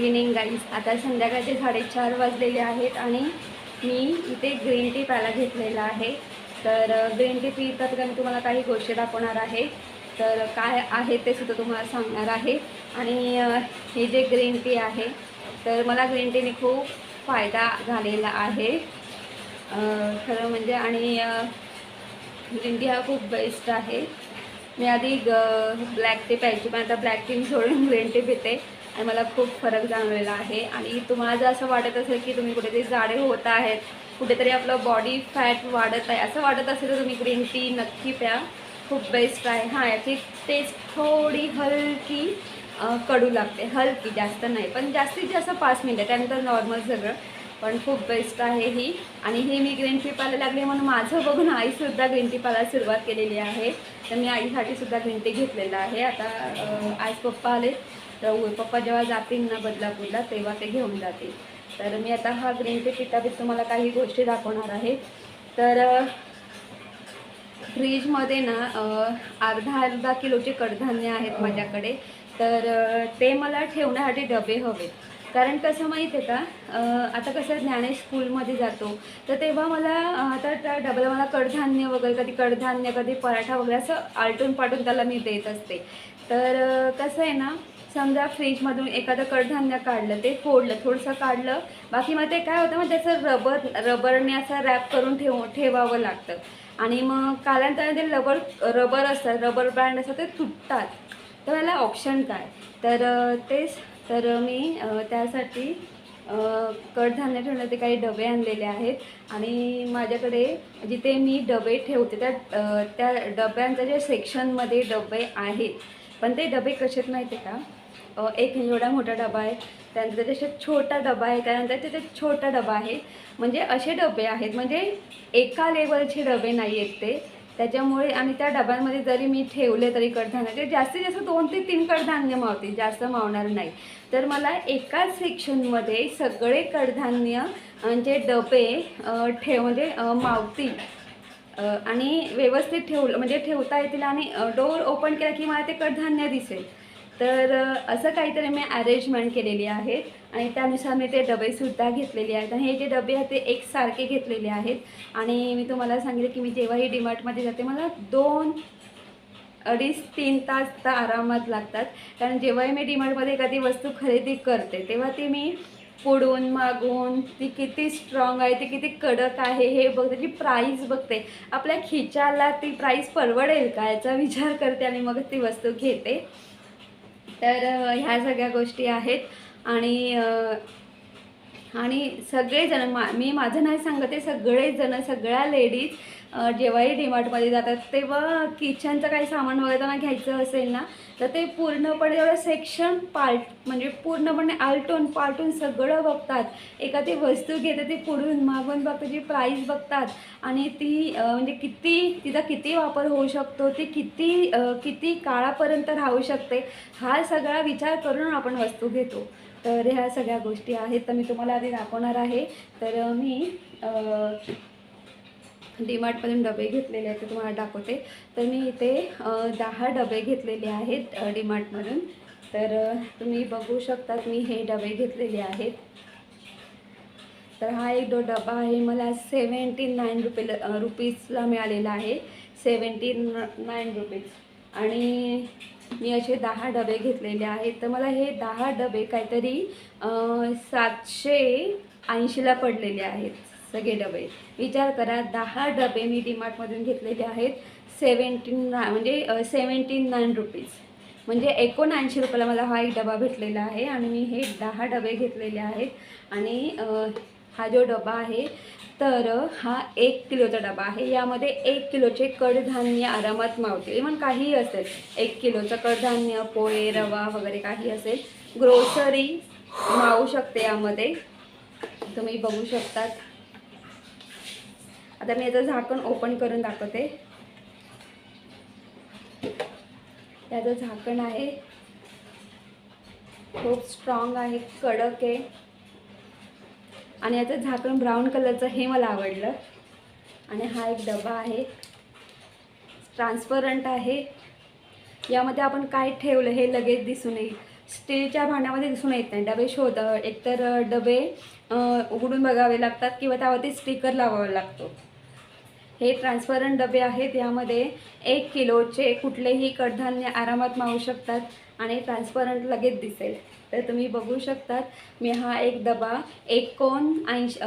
Evening guys आता संध्याकाळचे साडेचार वाजलेले आहेत आणि मी इथे ग्रीन टी प्यायला घेतलेला आहे. तर ग्रीन टी पितात का मी तुम्हाला काही गोष्टी दाखवणार आहे. तर काय आहे ते सुद्धा तुम्हाला सांगणार आहे. आणि हे जे ग्रीन टी आहे तर मला ग्रीन टीने खूप फायदा झालेला आहे. खरं म्हणजे आणि ग्रीन टी हा खूप बेस्ट आहे. मी आधी ग ब्लॅक टी प्यायची पण आता ब्लॅक टी सोडून ग्रीन टी पिते. आणि मला खूप फरक जाणवलेला आहे. आणि तुम्हाला जर असं वाटत असेल की तुम्ही कुठेतरी जाडे होत आहेत कुठेतरी आपलं बॉडी फॅट वाढत आहे असं वाटत असेल तर तुम्ही ग्रीन टी नक्की प्या. खूप बेस्ट आहे. हां याची टेस्ट थोडी हलकी कडू लागते. हलकी जास्त नाही पण जास्तीत जास्त पाच मिनटं त्यानंतर नॉर्मल सगळं. पण खूप बेस्ट आहे ही. आणि ही मी ग्रीन टी पाला लागली म्हणून माझं बघून आईसुद्धा ग्रीन टी पाला सुरुवात केलेली आहे. तर मी आईसाठीसुद्धा ग्रीन टी घेतलेला आहे. आता अ, आज पप्पा आले तर पप्पा जेव्हा जातील ना बदलापूरला तेव्हा ते घेऊन जातील. तर मी आता हा ग्रीन टी पिता पिता तुम्हाला काही गोष्टी दाखवणार आहे. तर फ्रीजमध्ये ना अर्धा अर्धा किलोचे कडधान्य आहेत माझ्याकडे. तर ते मला ठेवण्यासाठी डबे हवे कारण कसं माहीत आहे का आता कसं ज्ञानेश स्कूलमध्ये जातो तर तेव्हा मला आता त्या डब्याला मला कडधान्य वगैरे कधी कडधान्य कधी पराठा वगैरे असं आलटून पाटून त्याला मी देत असते. तर कसं आहे ना समजा फ्रीजमधून एखादं कडधान्य काढलं ते फोडलं थोडंसं काढलं बाकी मग ते काय होतं मग त्याचं रबर रबरने असं रॅप करून ठेव ठेवावं लागतं. आणि मग कालांतराने ते रबर रबर असतात रबर ब्रँड असतात ते तुटतात. तर मला ऑप्शन काय? तर तेच तर मी त्यासाठी कडधान्य ठेवण्याचे काही डबे आणलेले आहेत. आणि माझ्याकडे जिथे मी डबे ठेवते त्या त्या डब्यांच्या जे सेक्शनमध्ये डबे आहेत. पण ते डबे कसे माहिती आहे का? एक एवढा मोठा डबा आहे. त्यानंतर त्याच्यात छोटा डबा आहे. त्यानंतर त्याच्यात छोटा डबा आहे. म्हणजे असे डबे आहेत. म्हणजे एका लेवलचे डबे नाही आहेत ते. त्याच्यामुळे आणि त्या डब्यांमध्ये जरी मी ठेवले तरी कडधान्य ते जास्तीत जास्त दोन ते तीन कडधान्य मावतील जास्त मावणार नाही. तर मला एकाच सेक्शनमध्ये सगळे कडधान्य जे डबे ठेव म्हणजे मावतील. आणि व्यवस्थित ठेवलं म्हणजे ठेवता येतील आणि डोअर ओपन केला की मला ते कडधान्य दिसेल. तर असं काहीतरी मी अरेंजमेंट केलेली आहे आणि त्यानुसार मी ते डबेसुद्धा घेतलेले आहेत आणि हे जे डबे आहेत ते एकसारखे घेतलेले आहेत. आणि मी तुम्हाला सांगितलं की मी जेव्हाही डिमार्टमध्ये जाते मला दोन अडीच तीन तास तर आरामात लागतात. कारण जेव्हाही मी डिमार्टमध्ये एखादी वस्तू खरेदी करते तेव्हा ती मी पुढून मागून ती किती स्ट्रॉंग आहे ती किती कडक आहे हे बघते ती प्राईस बघते. आपल्या खिचाला ती प्राईस परवडेल का याचा विचार करते आणि मग ती वस्तू घेते. तर ह्या सगळ्या गोष्टी आहेत. आणि आणि सगळेजण मा मी माझं नाही सांगते सगळेजण सगळ्या लेडीज जेव्हाही डीमार्टमध्ये जातात तेव्हा किचनचं काही सामान वगैरे त्यांना घ्यायचं असेल ना तर ते पूर्णपणे एवढं सेक्शन पार्ट म्हणजे पूर्णपणे आलटून पालटून सगळं बघतात. एखादी वस्तू घेते ती पुढून मागून बघतात जी प्राईस बघतात. आणि ती म्हणजे किती तिचा किती वापर होऊ शकतो ती किती किती काळापर्यंत राहू शकते हा सगळा विचार करून आपण वस्तू घेतो. तर ह्या सगळ्या गोष्टी आहेत तर मी तुम्हाला आधी दाखवणार आहे. तर मी डीमार्टमधून डबे घेतलेले आहेत ते तुम्हाला दाखवते. तर मी इथे दहा डबे घेतलेले आहेत डीमार्टमधून. तर तुम्ही बघू शकतात मी हे डबे घेतलेले आहेत. तर हा एक जो डबा आहे मला सेवन्टी नाईन रुपये रुपीजला मिळालेला आहे. Seventy nine rupees. आणि मी असे दहा डबे घेतलेले आहेत. तर मला हे दहा डबे काहीतरी सातशे ऐंशीला पडलेले आहेत. सगळे डबे. विचार करा दहा डबे मी डीमार्टमधून घेतलेले आहेत. सेवन्टीन ना म्हणजे सेवन्टीन नाईन रुपीज म्हणजे एकोणऐंशी रुपयाला मला हा एक डबा भेटलेला आहे आणि मी हे दहा डबे घेतलेले आहेत. आणि हा जो डबा आहे तर हा एक किलोचा डबा आहे. यामध्ये एक किलोचे कडधान्य आरामात मावतील. इव्हन काहीही असेल. एक किलोचं कडधान्य पोहे रवा वगैरे काही असेल. ग्रोसरी मावू शकते यामध्ये. तुम्ही बघू शकतात. आता मी याचं झाकण ओपन करून दाखवते. याचं झाकण आहे. खूप स्ट्रॉंग आहे कडक आहे. आणि याचं झाकण ब्राऊन कलरचं हे मला आवडलं. आणि हा एक डबा आहे. ट्रान्सपरंट आहे. यामध्ये आपण काय ठेवलं हे लगेच दिसून येईल. स्टीलच्या भांड्यामध्ये दिसून येत नाही. डबे शोध. एकतर डबे उघडून बघावे लागतात किंवा त्यावरती स्टिकर लावावा लागतो. हे ट्रान्सपरंट डबे आहेत. यामध्ये एक किलोचे कुठलेही कडधान्य आरामात मावू शकतात आणि ट्रान्सपरंट लगेच दिसेल. तर तुम्ही बघू शकतात मी हा एक डबा एकोण ऐंशी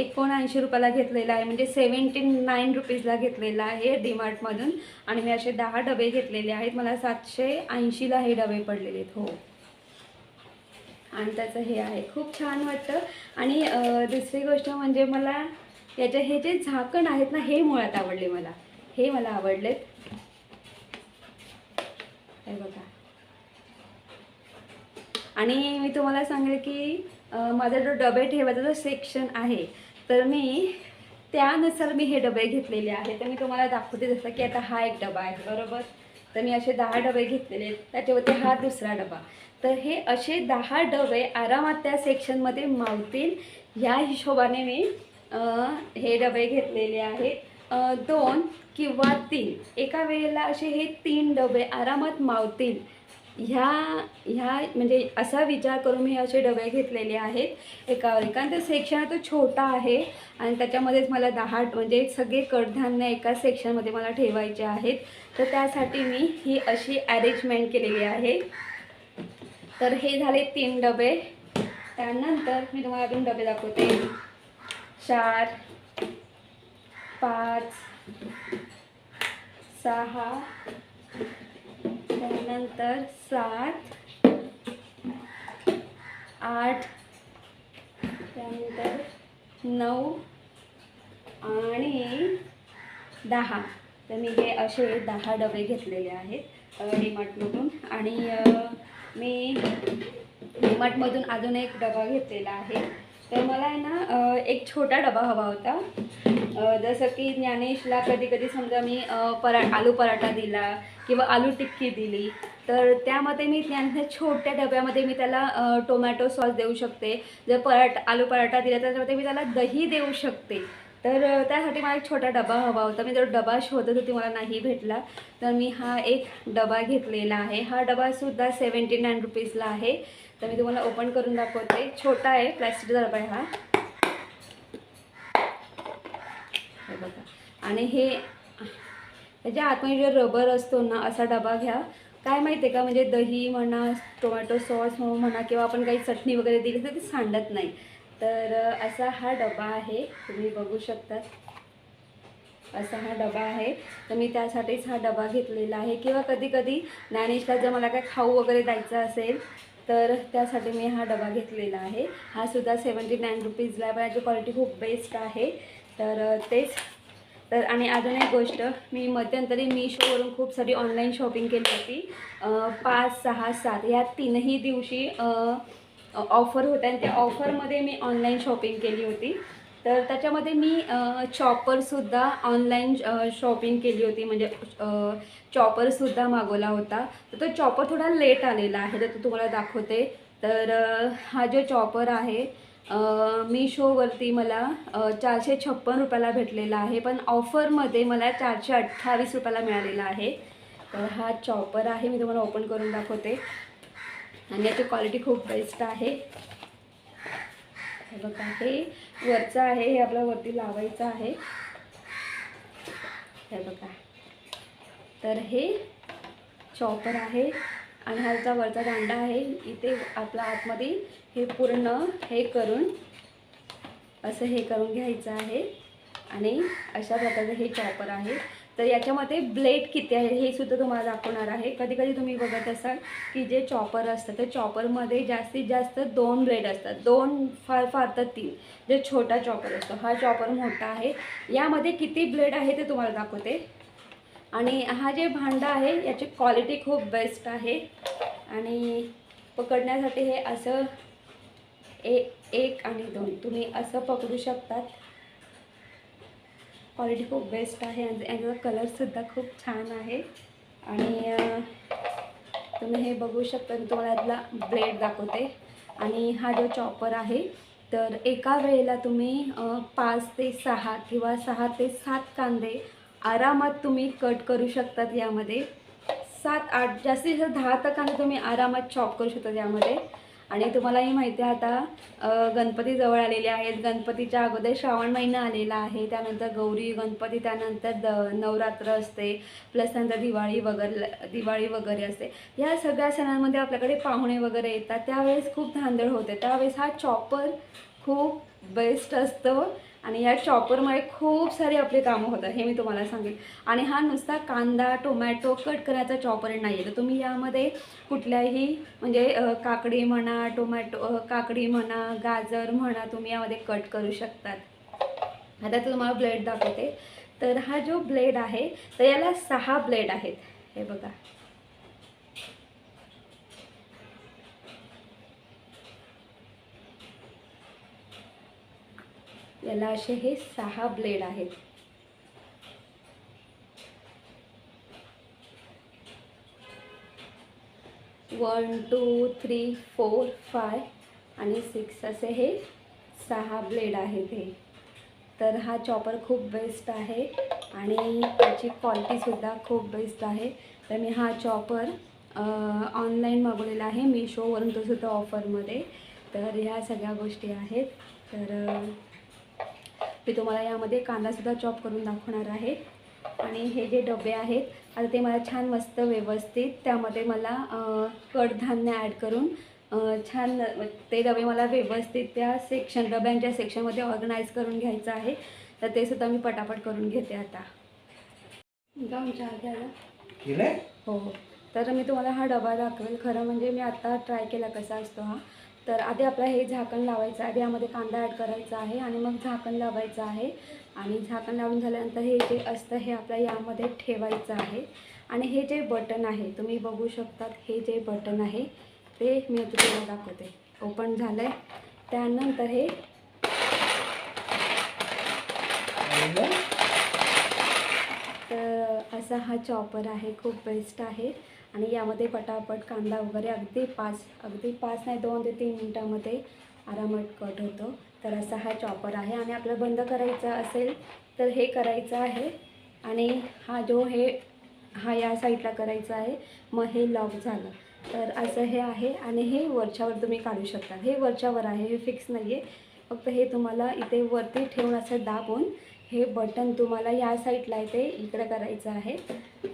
एकोणऐंशी रुपयाला घेतलेला आहे. म्हणजे सेवन्टी नाईन रुपीजला घेतलेला आहे डीमार्टमधून. आणि मी असे दहा डबे घेतलेले आहेत. मला सातशे ऐंशीला हे डबे पडलेले आहेत. हो. आणि त्याचं हे आहे. खूप छान वाटतं. आणि दुसरी गोष्ट म्हणजे मला याचे हे जे झाकण आहेत ना हे मुळात आवडले मला. हे मला आवडलेत. हे बघा. आणि मी तुम्हाला सांगेल की माझा जो डबे ठेवायचा जो सेक्शन आहे तर मी त्यानुसार मी हे डबे घेतलेले आहेत. तर मी तुम्हाला दाखवते जसं की आता हा एक डबा आहे बरोबर? तर मी असे दहा डबे घेतलेले आहेत. त्याच्यावरती हा दुसरा डबा. तर हे असे दहा डबे आरामात त्या सेक्शनमध्ये मावतील. ह्या हिशोबाने मी हे डबे घेतलेले आहेत. दोन किंवा तीन. एका वेळेला असे हे तीन डबे आरामात मावतील. ह्या ह्या म्हणजे असा विचार करून मी असे डबे घेतलेले आहेत. एकावर कारण ते सेक्शन तो छोटा आहे आणि त्याच्यामध्येच मला दहा म्हणजे सगळे कडधान्य एका सेक्शनमध्ये मला ठेवायचे आहेत. तर त्यासाठी मी ही अशी अरेंजमेंट केलेली आहे. तर हे झाले तीन डबे. त्यानंतर मी तुम्हाला अजून डबे दाखवते. चार पाच सहा त्यानंतर सात आठ त्यानंतर नऊ आणि दहा. तर मी हे असे दहा डबे घेतलेले आहेत डीमार्टमधून. आणि मी डीमार्टमधून अजून एक डबा घेतलेला आहे तर मला आहे ना एक छोटा डबा हवा होता. जसं की ज्ञानेशला कधी कधी समजा मी परा आलू पराठा दिला किंवा आलू टिक्की दिली तर त्यामध्ये मी ज्ञानेशच्या छोट्या डब्यामध्ये मी त्याला टोमॅटो सॉस देऊ शकते. जर पराठा आलू पराठा दिला तर त्याच्यामध्ये मी त्याला दही देऊ शकते. तर त्यासाठी मला एक छोटा डबा हवा होता. मी जर डबा शोधत होती मला नाही भेटला तर मी हा एक डबा घेतलेला आहे. हा डबासुद्धा सेवन्टी नाईन रुपीजला आहे. तर मी तुम्हाला ओपन करून दाखवते. छोटा आहे प्लॅस्टिकचा डबा आहे हा. हे बघा. आणि हे त्याच्या आतमध्ये जो रबर असतो ना असा डबा घ्या. काय माहिती आहे का? म्हणजे दही म्हणा टोमॅटो सॉस म्हणा किंवा आपण काही चटणी वगैरे दिली तर ती सांडत नाही. तर असा हा डबा आहे. तुम्ही बघू शकता. असा हा डबा आहे. तर मी त्यासाठीच हा डबा घेतलेला आहे. किंवा कधी कधी ज्ञानेशला जर मला काय खाऊ वगैरे द्यायचं असेल तर त्यासाठी मी हा डबा घेतलेला आहे. हा सुद्धा सेवन्टी नाईन रुपीजला आहे. पण याची क्वालिटी खूप बेस्ट आहे. तर तेच. तर आणि अजून एक गोष्ट. मी मध्यंतरी मीशोवरून खूप सारी ऑनलाईन शॉपिंग केली होती. पाच सहा सात या तीनही दिवशी ऑफर होत्या. आणि त्या ऑफरमध्ये मी ऑनलाईन शॉपिंग केली होती. तर त्याच्यामध्ये मी चॉपरसुद्धा ऑनलाईन शॉपिंग केली होती. म्हणजे चॉपरसुद्धा मागवला होता. तर तो चॉपर थोडा लेट आलेला आहे. तर तो तुम्हाला दाखवते. तर हा जो चॉपर आहे मी शोवरती मला चारशे छप्पन रुपयाला भेटलेला आहे. पण ऑफरमध्ये मला चारशे अठ्ठावीस रुपयाला मिळालेला आहे. तर हा चॉपर आहे. मी तुम्हाला ओपन करून दाखवते. आणि याची क्वालिटी खूप बेस्ट आहे. हे बघा हे वरचं आहे हे आपल्या वरती लावायचं आहे. हे बघा. तर हे चॉपर आहे आणि ह्याचा वरचा दांडा आहे इथे आपला आतमध्ये हे पूर्ण हे करून असं हे करून घ्यायचं आहे. आणि अशा प्रकारचं हे चॉपर आहे. तर याच्यामध्ये ब्लेड किती आहे हे सुद्धा तुम्हाला दाखवणार आहे. कधी कधी तुम्ही बघत असाल की जे चॉपर असतं ते चॉपरमध्ये जास्तीत जास्त दोन ब्लेड असतात. दोन फार फार तर तीन. जे छोटा चॉपर असतो हा चॉपर मोठा आहे. यामध्ये किती ब्लेड आहे ते तुम्हाला दाखवते. आणि हा जे भांडा आहे याची क्वालिटी खूप बेस्ट आहे. आणि पकडण्यासाठी हे असं ए एक आणि दोन. तुम्ही असं पकडू शकतात. क्वालिटी खूप बेस्ट आहे आणि याचा कलरसुद्धा खूप छान आहे. आणि तुम्ही हे बघू शकता मी तुम्हाला यातला ब्लेड दाखवते. आणि हा जो चॉपर आहे तर एका वेळेला तुम्ही पाच ते सहा किंवा सहा ते सात कांदे आरामात तुम्ही कट करू शकतात यामध्ये. सात आठ जास्तीत जास्त दहा तर कांदे तुम्ही आरामात चॉप करू शकता यामध्ये. आणि तुम्हालाही माहिती आहे आता गणपती जवळ आलेले आहेत. गणपतीच्या अगोदर श्रावण महिना आलेला आहे. त्यानंतर गौरी गणपती त्यानंतर द नवरात्र असते. प्लस नंतर दिवाळी वगैरे दिवाळी वगैरे असते. या सगळ्या सणांमध्ये आपल्याकडे पाहुणे वगैरे येतात. त्यावेळेस खूप धांदळ होते. त्यावेळेस हा चॉपर खूप बेस्ट असतो. आणि या चॉपरमुळे खूप सारी आपली कामं होतात हे मी तुम्हाला सांगेन. आणि हा नुसता कांदा टोमॅटो कट करायचा चॉपर नाही आहे तर तुम्ही यामध्ये कुठल्याही म्हणजे काकडी म्हणा टोमॅटो काकडी म्हणा गाजर म्हणा तुम्ही यामध्ये कट करू शकतात. आता तुम्हाला ब्लेड दाखवते. तर हा जो ब्लेड आहे तर याला सहा ब्लेड आहेत. हे बघा. याला असे हे सहा ब्लेड आहेत. One two three four five आणि सिक्स असे हे सहा ब्लेड आहेत हे. तर हा चॉपर खूप बेस्ट आहे आणि त्याची क्वालिटीसुद्धा खूप बेस्ट आहे. तर मी हा चॉपर ऑनलाईन मागवलेला आहे मिशोवरून तो सुद्धा ऑफरमध्ये. तर ह्या सगळ्या गोष्टी आहेत. तर मी तुम्हाला यामध्ये कांदासुद्धा चॉप करून दाखवणार आहे. आणि हे जे डबे आहेत आता ते मला छान मस्त व्यवस्थित त्यामध्ये मला कडधान्य ॲड करून छान ते डबे मला व्यवस्थित त्या सेक्शन डब्यांच्या सेक्शनमध्ये ऑर्गनाईज करून घ्यायचं आहे. तर ते सुद्धा मी पटापट करून घेते आता. जाऊन चहा हो हो. तर मी तुम्हाला हा डबा दाखवेल. खरं म्हणजे मी आता ट्राय केला कसा असतो हा. तर आधी आपलं हे झाकण लावायचं आधी यामध्ये कांदा ॲड करायचा आहे आणि मग झाकण लावायचं आहे. आणि झाकण लावून झाल्यानंतर हे जे असतं हे आपल्या यामध्ये ठेवायचं आहे. आणि हे जे बटन आहे तुम्ही बघू शकतात हे जे बटन आहे ते मी आता तुम्हाला दाखवते. ओपन झालं आहे त्यानंतर हे तर असा हा चॉपर आहे. खूप बेस्ट आहे. आणि यामध्ये पटापट कांदा वगैरे अगदी पाच अगदी पाच नाही दोन ते तीन मिनटामध्ये आरामात कट होतो. तर असा हा चॉपर आहे आणि आपल्याला बंद करायचा असेल तर हे करायचं आहे. आणि हा जो हे हा या साईडला करायचा आहे मग हे लॉक झालं. तर असं हे आहे आणि हे वरच्यावर तुम्ही काढू शकता. हे वरच्यावर आहे हे फिक्स नाही आहे फक्त हे तुम्हाला इथे वरती ठेवून असं दाबून हे बटन तुम्हाला या साईडला आहे ते इकडे करायचं आहे.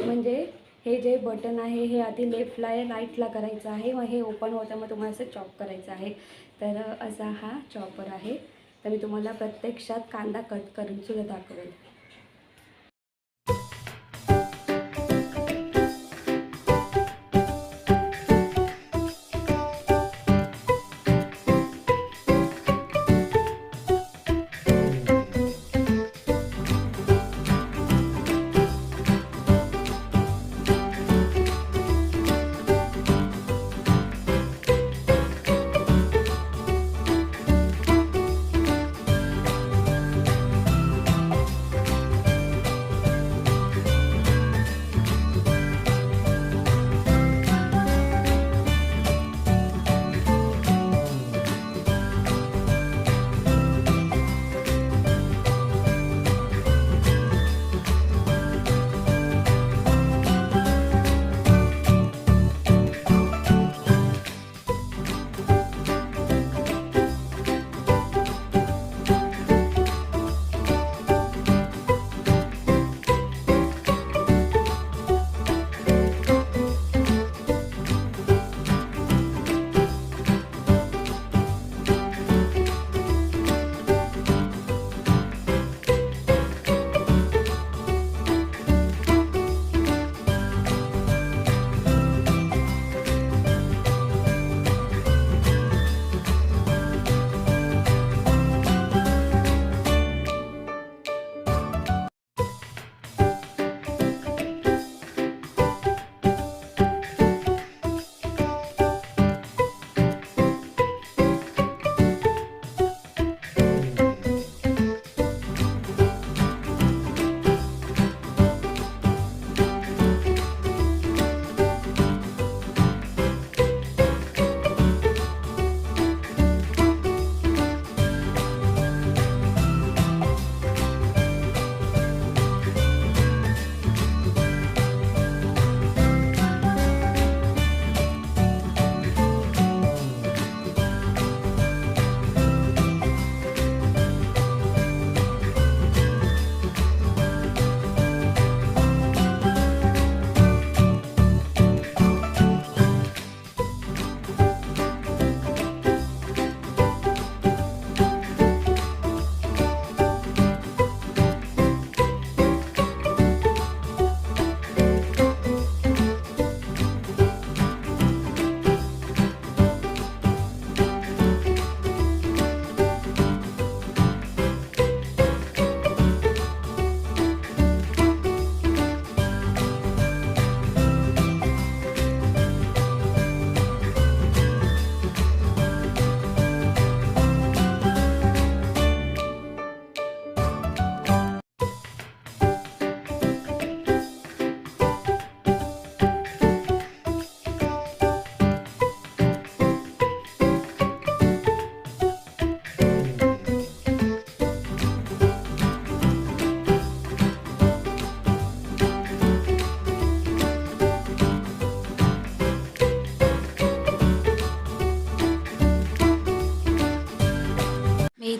म्हणजे हे जे बटन आहे हे आधी लेफ्टला आहे राईटला करायचं आहे. मग हे ओपन होतं मग तुम्हाला असं चॉप करायचं आहे. तर असा हा चॉपर आहे. तर मी तुम्हाला प्रत्यक्षात कांदा कट करून सुद्धा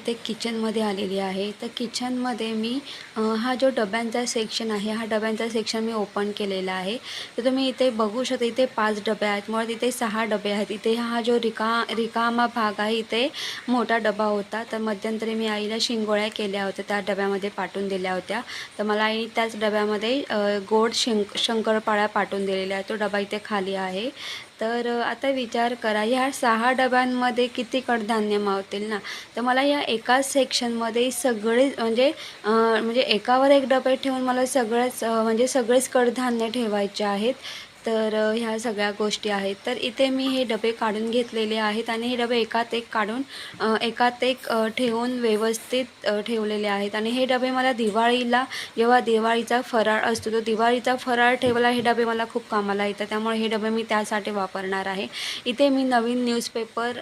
इथे किचनमध्ये आलेली आहे. तर किचनमध्ये मी हा जो डब्यांचा सेक्शन आहे हा डब्यांचा सेक्शन मी ओपन केलेला आहे. तर तुम्ही इथे बघू शकता इथे पाच डबे आहेत. मुळात इथे सहा डबे आहेत. इथे हा जो रिका रिकामा भाग आहे इथे मोठा डबा होता. तर मध्यंतरी मी आईला शिंगोळ्या केल्या होत्या त्या डब्यामध्ये पाठवून दिल्या होत्या. तर मला आईने त्याच डब्यामध्ये गोड शिंक शंकरपाळ्या पाठवून दिलेल्या आहेत. तो डबा इथे खाली आहे. तर आता विचार करा ह्या सहा डब्यांमध्ये किती कडधान्य मावतील ना? तर मला या एकाच सेक्शनमध्ये सगळे म्हणजे म्हणजे एकावर एक डबे ठेवून मला सगळेच म्हणजे सगळेच कडधान्य ठेवायचे आहेत. तर ह्या सगळ्या गोष्टी आहेत. तर इथे मी हे डबे काढून घेतलेले आहेत आणि हे डबे एकात एक काढून एकात एक ठेवून व्यवस्थित ठेवलेले आहेत. आणि हे डबे मला दिवाळीला जेव्हा दिवाळीचा फराळ असतो तो दिवाळीचा फराळ ठेवायला हे डबे मला खूप कामाला येतात. त्यामुळे हे डबे मी त्यासाठी वापरणार आहे. इथे मी नवीन न्यूजपेपर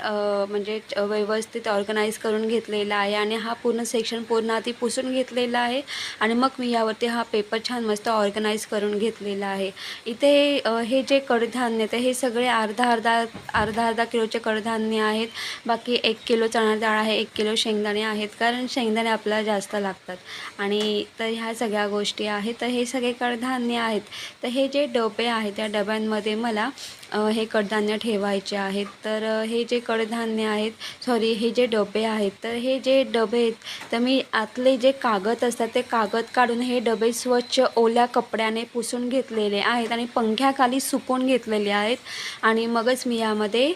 म्हणजे व्यवस्थित ऑर्गनाईज करून घेतलेला आहे आणि हा पूर्ण सेक्शन पूर्ण आधी पुसून घेतलेला आहे. आणि मग मी यावरती हा पेपर छान मस्त ऑर्गनाईज करून घेतलेला आहे. इथे हे जे कडधान्य तर हे सगळे अर्धा अर्धा अर्धा अर्धा किलोचे कडधान्य आहेत. बाकी एक किलो चणा डाळ आहे एक किलो शेंगदाणे आहेत. कारण शेंगदाणे आपल्याला जास्त लागतात. आणि तर ह्या सगळ्या गोष्टी आहेत. तर हे सगळे कडधान्य आहेत. तर हे जे डबे आहेत त्या डब्यांमध्ये मला हे कडधान्य ठेवायचे आहेत. तर हे जे कडधान्य आहेत सॉरी हे जे डबे आहेत तर हे जे डबे आहेत तर मी आतले जे कागद असतात ते कागद काढून हे डबे स्वच्छ ओल्या कपड्याने पुसून घेतलेले आहेत आणि पंख्याखाली सुकून घेतलेले आहेत. आणि मगच मी यामध्ये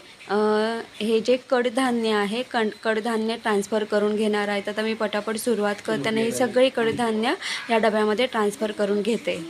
हे जे कडधान्य आहे कण कडधान्य ट्रान्सफर करून घेणार आहेत. आता मी पटापट सुरुवात करते आणि हे सगळे कडधान्य या डब्यामध्ये ट्रान्सफर करून घेते.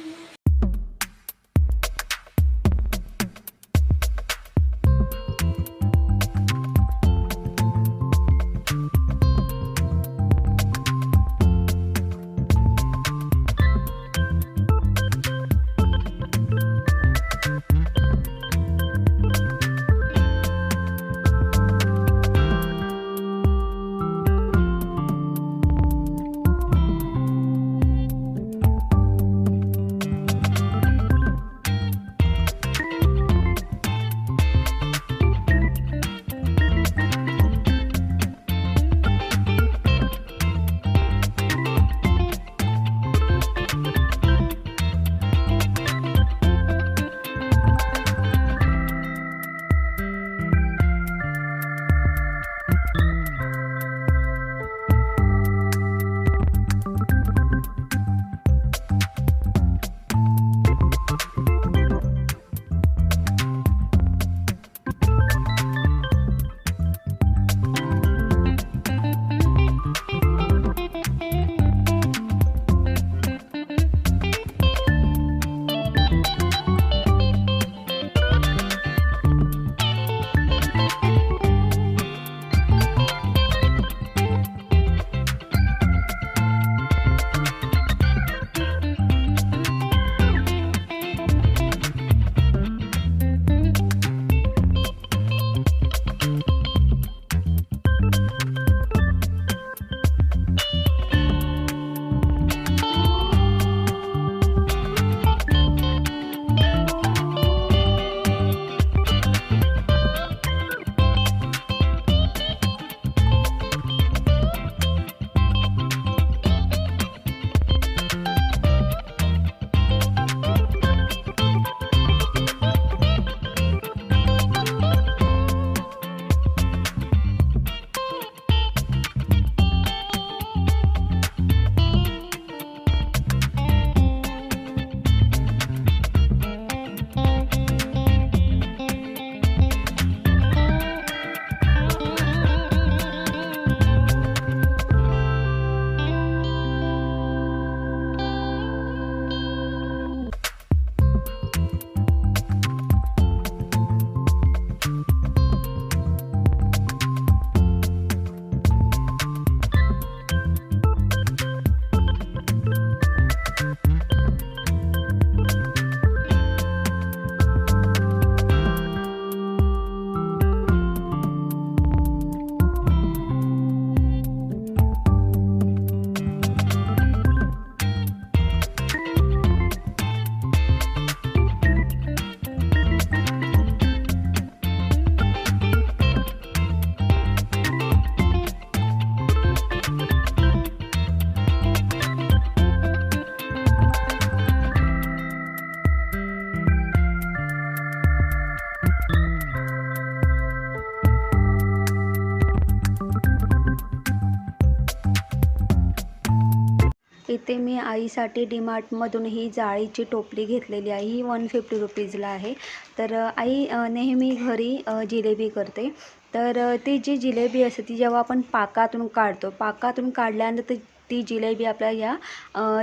इथे मी आईसाठी डीमार्टमधून ही जाळीची टोपली घेतलेली आहे. ही वन फिफ्टी रुपीजला आहे. तर आई नेहमी घरी जिलेबी करते. तर ती जी जिलेबी असते ती जेव्हा आपण पाकातून काढतो पाकातून काढल्यानंतर ती ती जिलेबी आपल्या या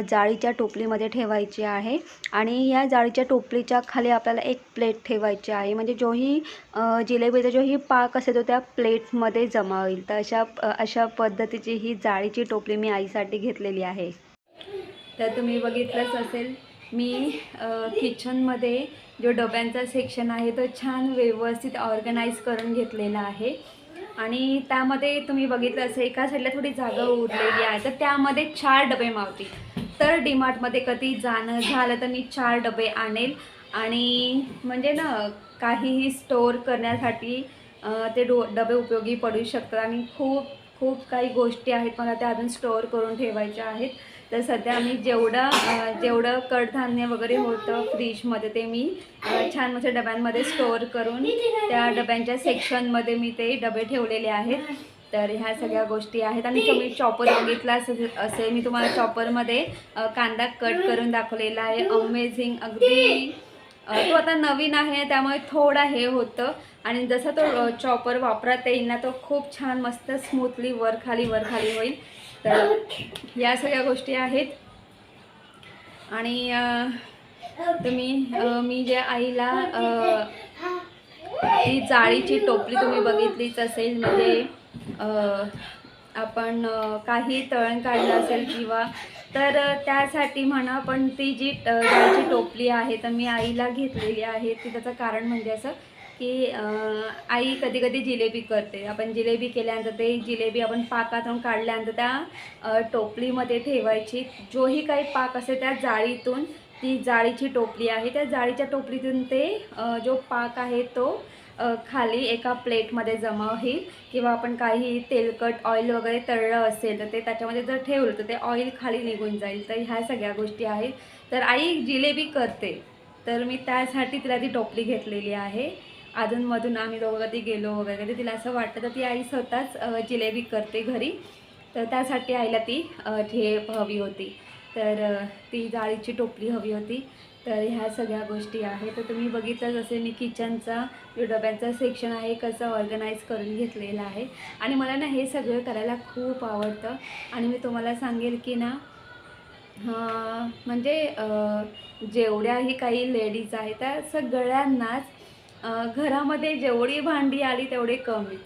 जाळीच्या टोपलीमध्ये ठेवायची आहे. आणि या जाळीच्या टोपलीच्या खाली आपल्याला एक प्लेट ठेवायची आहे. म्हणजे जोही जिलेबीचा जोही पाक असेल तो त्या प्लेटमध्ये जमा होईल. तर अशा अशा पद्धतीची ही जाळीची टोपली मी आईसाठी घेतलेली आहे. तर तुम्ही बघितलंच असेल मी किचनमध्ये जो डब्यांचा सेक्शन आहे तो छान व्यवस्थित ऑर्गनाईज करून घेतलेला आहे. आणि त्यामध्ये तुम्ही बघितलं असेल एका साईडला थोडी जागा उरलेली आहे. तर त्यामध्ये चार डबे मावतील. तर डीमार्टमध्ये कधी जाणं झालं तर मी चार डबे आणेल. आणि म्हणजे ना काहीही स्टोअर करण्यासाठी ते डो डबे उपयोगी पडू शकतात. आणि खूप खूप काही गोष्टी आहेत मला त्या अजून स्टोअर करून ठेवायच्या आहेत. तर सध्या मी जेवढं जेवढं कडधान्य वगैरे होतं फ्रीजमध्ये ते मी छान मस्त डब्यांमध्ये स्टोअर करून त्या डब्यांच्या सेक्शनमध्ये मी ते डबे ठेवलेले आहेत. तर ह्या सगळ्या गोष्टी आहेत. आणि तुम्ही चॉपर बघितला असेल असे मी तुम्हाला चॉपरमध्ये कांदा कट करून दाखवलेला आहे. अमेझिंग अगदी तो आता नवीन आहे त्यामुळे थोडा हे होतं. आणि जसं तो चॉपर वापरात येईल ना तो खूप छान मस्त स्मूथली वर खाली वर खाली होईल. तर या सगळ्या गोष्टी आहेत. आणि तुम्ही मी जे आईला ती ही जाळीची टोपली तुम्ही बघितलीच असेल म्हणजे आपण काही तळण काढलं असेल किंवा तर त्यासाठी म्हणा पण ती जी जाळीची टोपली आहे तर मी आईला घेतलेली आहे ती त्याचं कारण म्हणजे असं की आई कधी कधी जिलेबी करते. आपण जिलेबी केल्यानंतर ते जिलेबी आपण पाकातून काढल्यानंतर त्या टोपलीमध्ये ठेवायची. जोही काही पाक असेल त्या जाळीतून ती जाळीची टोपली आहे. त्या जाळीच्या टोपलीतून ते जो पाक आहे तो खाली एका प्लेटमध्ये जमा होईल. किंवा आपण काही तेलकट ऑइल वगैरे तळलं असेल तर ते त्याच्यामध्ये जर ठेवलं तर ते ऑइल खाली निघून जाईल. तर ह्या सगळ्या गोष्टी आहेत. तर आई जिलेबी करते. तर मी त्यासाठी तिला ती टोपली घेतलेली आहे. अधूनमधून आम्ही दोघं कधी गेलो वगैरे कधी तिला असं वाटतं तर ती आई स्वतःच जिलेबी करते घरी. तर त्यासाठी आईला ती ठेप हवी होती. तर ती जाळीची टोपली हवी होती. तर ह्या सगळ्या गोष्टी आहेत. तर तुम्ही बघितलं जसे मी किचनचा डब्यांचा सेक्शन आहे कसं ऑर्गनाईज करून घेतलेलं आहे. आणि मला ना हे सगळं करायला खूप आवडतं. आणि मी तुम्हाला सांगेल की ना म्हणजे जेवढ्याही काही लेडीज आहेत त्या सगळ्यांनाच घरामध्ये जेवढी भांडी आली तेवढी कमीच.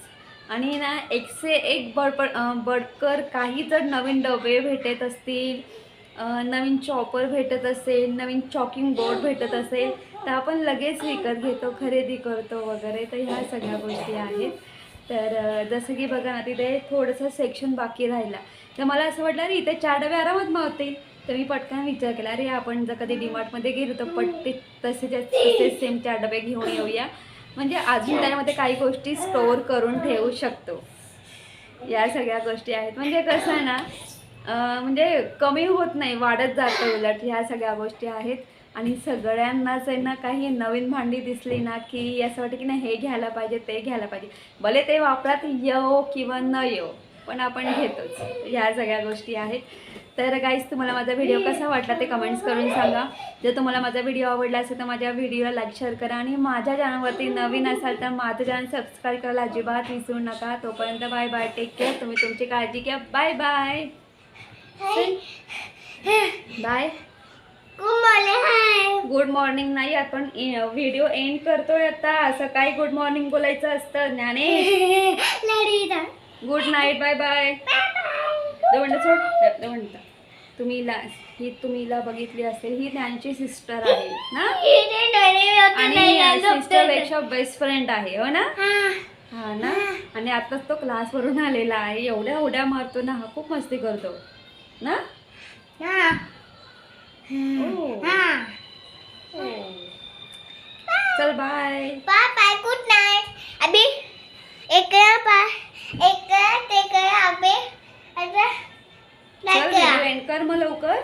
आणि ना एकसे एक बडपड बडकर काही जर नवीन डबे भेटत असतील नवीन चॉपर भेटत असेल नवीन चॉकिंग बोर्ड भेटत असेल तर आपण लगेच विकत घेतो खरेदी करतो वगैरे तर ह्या सगळ्या गोष्टी आहेत. तर जसं की बघा ना तिथे थोडंसं सेक्शन बाकी राहिला. तर मला असं वाटलं ना इथे चार डबे आरामात मावतील तर मी पटकन विचार केला. अरे आपण जर कधी डीमार्टमध्ये गेलो तर पटते तसे तसे सेम चार डबे घेऊन येऊया. म्हणजे अजून त्यामध्ये काही गोष्टी स्टोअर करून ठेवू शकतो. या सगळ्या गोष्टी आहेत. म्हणजे कसं आहे ना म्हणजे कमी होत नाही वाढत जातं उलट ह्या सगळ्या गोष्टी आहेत. आणि सगळ्यांनाच आहे ना काही नवीन भांडी दिसली ना की असं वाटतं की नाही हे घ्यायला पाहिजे ते घ्यायला पाहिजे. भले ते वापरात येऊ किंवा न येऊ पण आपण घेतोच. ह्या सगळ्या गोष्टी आहेत. तर गाईज तुम्हाला माझा व्हिडिओ कसा वाटला ते कमेंट्स करून सांगा. जर तुम्हाला माझा व्हिडिओ आवडला असेल तर माझ्या व्हिडिओला लाईक शेअर करा आणि माझ्या चॅनलवरती नवीन असाल तर माझं चॅनल सबस्क्राईब करायला अजिबात विसरू नका. तोपर्यंत बाय बाय टेक केअर तुम्ही तुमची काळजी घ्या. Bye bye bye good morning नाही आपण व्हिडिओ एंड करतोय आता. सकाळी गुड मॉर्निंग बोलायचं असतं ज्ञाने गुड नाईट बाय बाय मिनटं सोड. तुम्ही ला ही तुम्हीला बघितली असेल ही ज्ञानची सिस्टर आहे ना? आणि सिस्टरपेक्षा बेस्ट फ्रेंड आहे हो ना? हा. ना? आणि आताच तो क्लासवरून आलेला आहे. एवढ्या उड्या मारतो ना हा खूप मस्ती करतो ना? हो. हो. चल bye bye bye good night अभी एक करा पा एक करा ते करा अबे आता कर मग लवकर.